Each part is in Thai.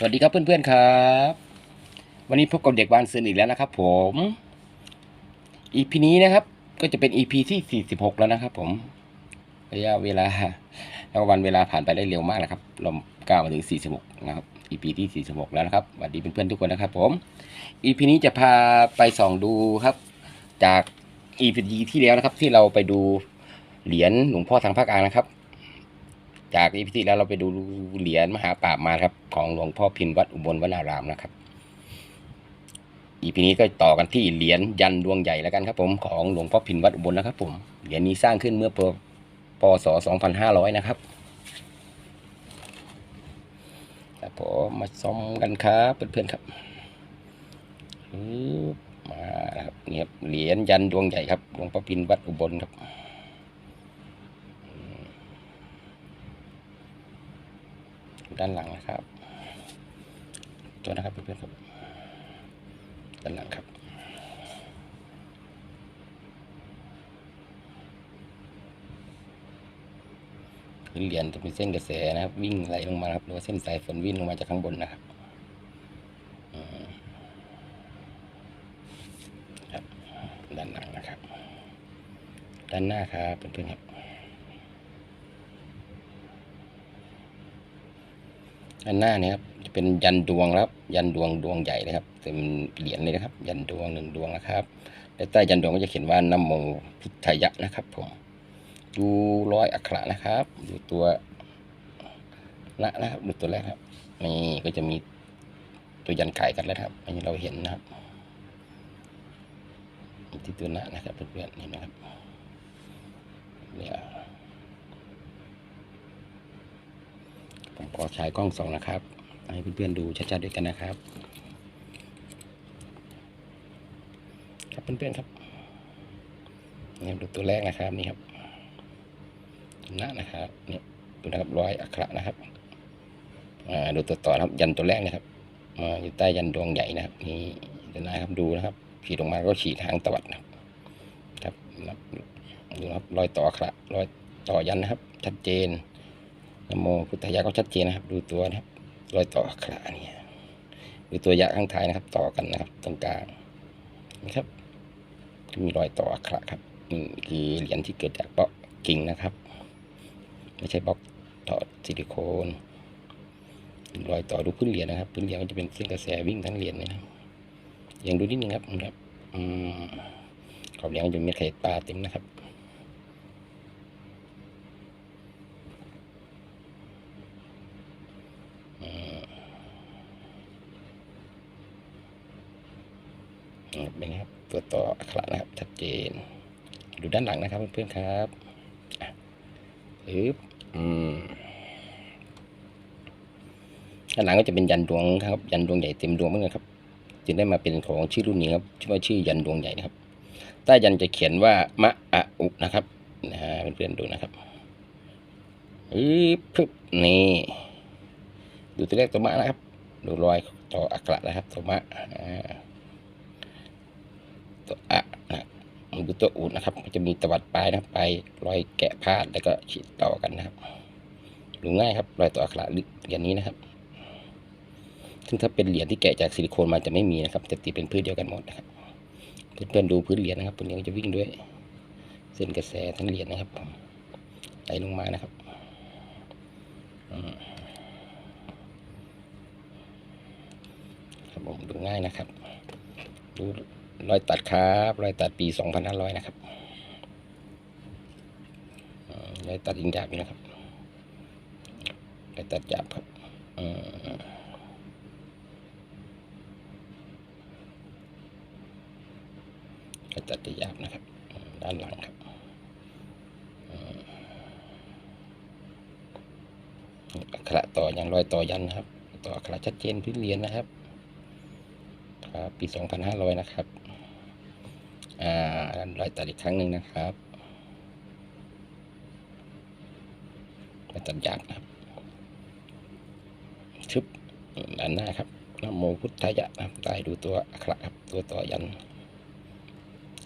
สวัสดีครับเพื่อนๆครับ วันนี้พบกับเด็กบานซืนอีกแล้วนะครับ ผม EP นี้นะครับ ก็จะเป็น EP ที่ 46 แล้วนะครับ ผมระยะเวลาแล้ววันเวลาผ่านไปได้เร็วมากนะครับเราก้าวมาถึง 46 นะครับ EP ที่ 46 แล้วนะครับสวัสดีเพื่อนๆทุกคนนะครับ ผม EP นี้จะพาไปส่องดูครับ จาก EP ที่แล้วนะครับ ที่เราไปดูเหรียญหลวงพ่อทางภาคกลางนะครับ จากอีพีที่แล้วเราไปดูเหรียญมหาปราบมาครับ ของหลวงพ่อพินวัดอุบลวนารามนะครับอีพีนี้ก็ต่อกันที่เหรียญยันดวงใหญ่แล้วกันครับ ผมของหลวงพ่อพินวัดอุบลนะครับ ผมเหรียญนี้สร้างขึ้นเมื่อปปศ2500 นะครับครับผมมาซ้อมกันครับเพื่อนๆครับมาครับเนี่ยครับเหรียญยันดวงใหญ่ครับหลวงพ่อพินวัดอุบลครับ ด้านหลังนะครับ ตัวนะครับเพื่อนๆครับ ด้านหลังครับพื้นเหรียญจะมีเส้นกระแสนะครับ วิ่งไหลลงมาครับหรือว่าเส้นสายฝนวิ่งลงมาจากข้างบนนะครับครับ ด้านหลังนะครับ ด้านหน้าครับเพื่อนๆครับ ด้านหน้าเนี่ยครับจะเป็นยันดวงครับ ยันดวงดวงใหญ่เลยครับเป็นเหรียญเลยนะครับ ยันดวงหนึ่งดวงนะครับและใต้ยันดวงก็จะเขียนว่านโมพุทธยะนะครับผมดูร้อยอักขระนะครับ ดูตัวละนะครับดูตัวแรกครับนี่ก็จะมีตัวยันไก่กันแล้วครับอันนี้เราเห็นนะครับที่ตัวนะนะครับเพื่อนๆเห็นไหมครับเนี่ย ผม ขอใช้กล้องสองนะครับ ให้เพื่อนๆดูชัดๆด้วยกันนะครับ ครับเพื่อนๆครับนี่ดูตัวแรกนะครับนี่ครับหน้านะครับนี่ดูนะครับร้อยอักขระนะครับอ่าดูตัวต่อครับยันตัวแรกนะครับมาอยู่ใต้ยันดวงใหญ่นะครับนี่ดูนะครับดูนะครับขีดลงมาก็ขีดทางตวัดนะครับครับดูนะครับรอยต่ออักขระรอยต่อยันนะครับ ชัดเจน นโมพุทธายะก็ชัดเจนนะครับ ดูตัวนะครับรอยต่อกขระเนี่ยดูตัวยะข้างท้ายนะครับ ต่อกันนะครับ ตรงกลางนะครับ มีรอยต่อกขระครับนี่คือเหรียญที่เกิดจากบล็อกกิ่งนะครับ ไม่ใช่บล็อกต่อซิลิโคนรอยต่อดูพื้นเหรียญนะครับ พื้นเหรียญมันจะเป็นเส้นกระแสวิ่งทั้งเหรียญเลยนะครับยังดูนิดนึงครับนะครับอืมขอบเหรียญมันจะมีไข่ปลาเต็มนะครับ นะครับ เป็นไงครับตัวต่ออักขระนะครับชัดเจน ดูด้านหลังนะครับเพื่อนๆครับอะอึ๊บอืมด้านหลังก็จะเป็นยันดวงครับ ยันดวงใหญ่เต็มดวงเหมือนกันครับ จึงได้มาเป็นของชื่อรุ่นนี้ครับชื่อว่าชื่อยันดวงใหญ่นะครับใต้ยันจะเขียนว่ามะอะอุนะครับนะฮะเพื่อนๆดูนะครับอึ๊บพึบนี่ดูตัวเลขตัวมะนะครับ ดูรอยต่ออักขระนะครับตัวมะอ่า ตัวอะนะมันดูตัวอูดนะครับก็จะมีตวัดปลายนะปลายรอยแกะพาดแล้วก็ฉีดต่อกันนะครับดูง่ายครับรอยต่ออักขระเหรียญนี้นะครับ ซึ่งถ้าเป็นเหรียญที่แกะจากซิลิโคนมาจะไม่มีนะครับจะตีเป็นพื้นเดียวกันหมดนะครับเพื่อนๆดูพื้นเหรียญนะครับพื้นเหรียญจะวิ่งด้วย เส้นกระแสทั้งเหรียญนะครับไหลลงมานะครับครับผมดูง่ายนะครับ ดู รอยตัดครับรอยตัดปี 2500 นะครับรอยตัดยิงดาบนะครับรอยตัดหยาบครับรอยตัดหยาบนะครับ ด้านหลังครับอักขระต่อยังรอยต่อยันนะครับ ต่ออักขระชัดเจนพื้นเรียญนะครับครับปี 2500 นะครับ อ่าด้านรอยตัดอีกครั้งหนึ่งนะครับรอยตัดหยาบนะครับชึบด้านหน้าครับนโมพุทธายะนะครับใต้ดูตัวอักขระครับตัวต่อยัน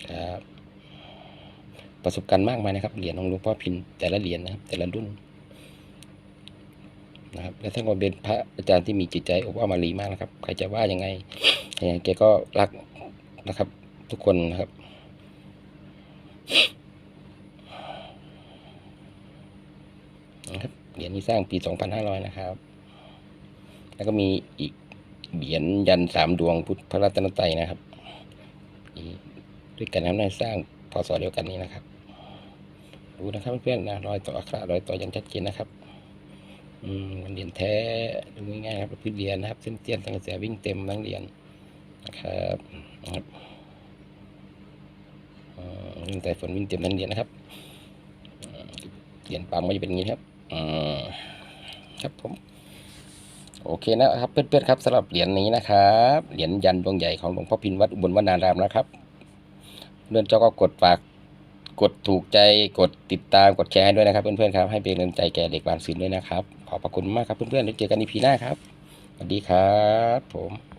ครับประสบการณ์มากมายนะครับเหรียญของหลวงพ่อพินแต่ละเหรียญนะครับ แต่ละรุ่นนะครับและท่านก็เป็นพระอาจารย์ที่มีจิตใจอบอ้อมอารีมากนะครับ ใครจะว่ายังไงยังไงแกก็รักนะครับ ทุกคนนะครับ นะครับเหรียญนี้สร้างปี2500นห้าร้อยนะครับ แล้วก็มีอีกเหรียญยันสามดวงพุทธพระรัตนตรัยนะครับด้วยกันนะครับในสร้างพศเดียวกันนี้นะครับดูนะครับเพื่อนๆนะรอยต่ออักขระรอยต่อยังชัดเจนนะครับอืมเหรียญแท้ดูง่ายๆครับพื้นเหรียญนะครับ เส้นเตี้ยนทางกระแสวิ่งเต็มทั้งเหรียญนะครับนะครับ วิ่งแต่ฝนวิ่งเต็มทั้งเหรียญนะครับเหรียญปั๊มก็จะเป็นอย่างนี้ครับอืมครับผมโอเคนะครับเพื่อนๆครับสำหรับเหรียญนี้นะครับเหรียญยันดวงใหญ่ของหลวงพ่อพินวัดอุบลวนารามนะครับเพื่อนเจ้าก็กดฝากกดถูกใจกดติดตามกดแชร์ให้ด้วยนะครับเพื่อนๆครับให้เป็นกำลังใจแก่เด็กบานศิลป์ด้วยนะครับ ขอบพระคุณมากครับเพื่อนๆเดี๋ยวเจอกันอีพีหน้าครับสวัสดีครับ ผม